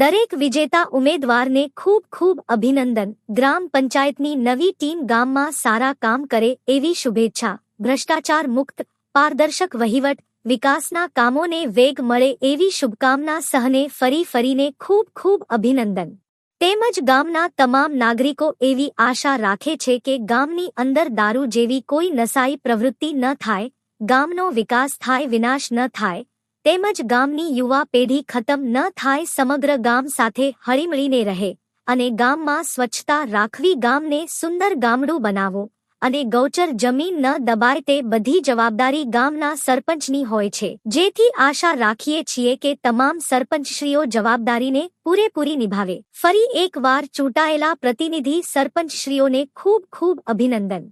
દરેક વિજેતા ઉમેદવારને ખૂબ ખૂબ અભિનંદન. ગ્રામ પંચાયતની નવી ટીમ ગામમાં સારા કામ કરે એવી શુભેચ્છા. ભ્રષ્ટાચાર મુક્ત, પારદર્શક વહીવટ, વિકાસના કામોને વેગ મળે એવી શુભકામના સહને ફરી ફરીને ખૂબ ખૂબ અભિનંદન. તેમજ ગામના તમામ નાગરિકો એવી આશા રાખે છે કે ગામની અંદર દારૂ જેવી કોઈ નશાઈ પ્રવૃત્તિ ન થાય, ગામનો વિકાસ થાય, વિનાશ ન થાય તેમજ ગામની યુવા પેઢી ખતમ ન થાય સમગ્ર ગામ સાથે હળીમળીને રહે અને ગામમાં સ્વચ્છતા રાખવી ગામને સુંદર ગામડું બનાવો અને ગૌચર જમીન ન દબાય તે બધી જવાબદારી ગામના સરપંચની હોય છે. જેથી આશા રાખીએ છીએ કે તમામ સરપંચશ્રીઓ જવાબદારીને પૂરેપૂરી નિભાવે. ફરી એકવાર ચૂંટાયેલા પ્રતિનિધિ સરપંચશ્રીઓને ખૂબ ખૂબ અભિનંદન.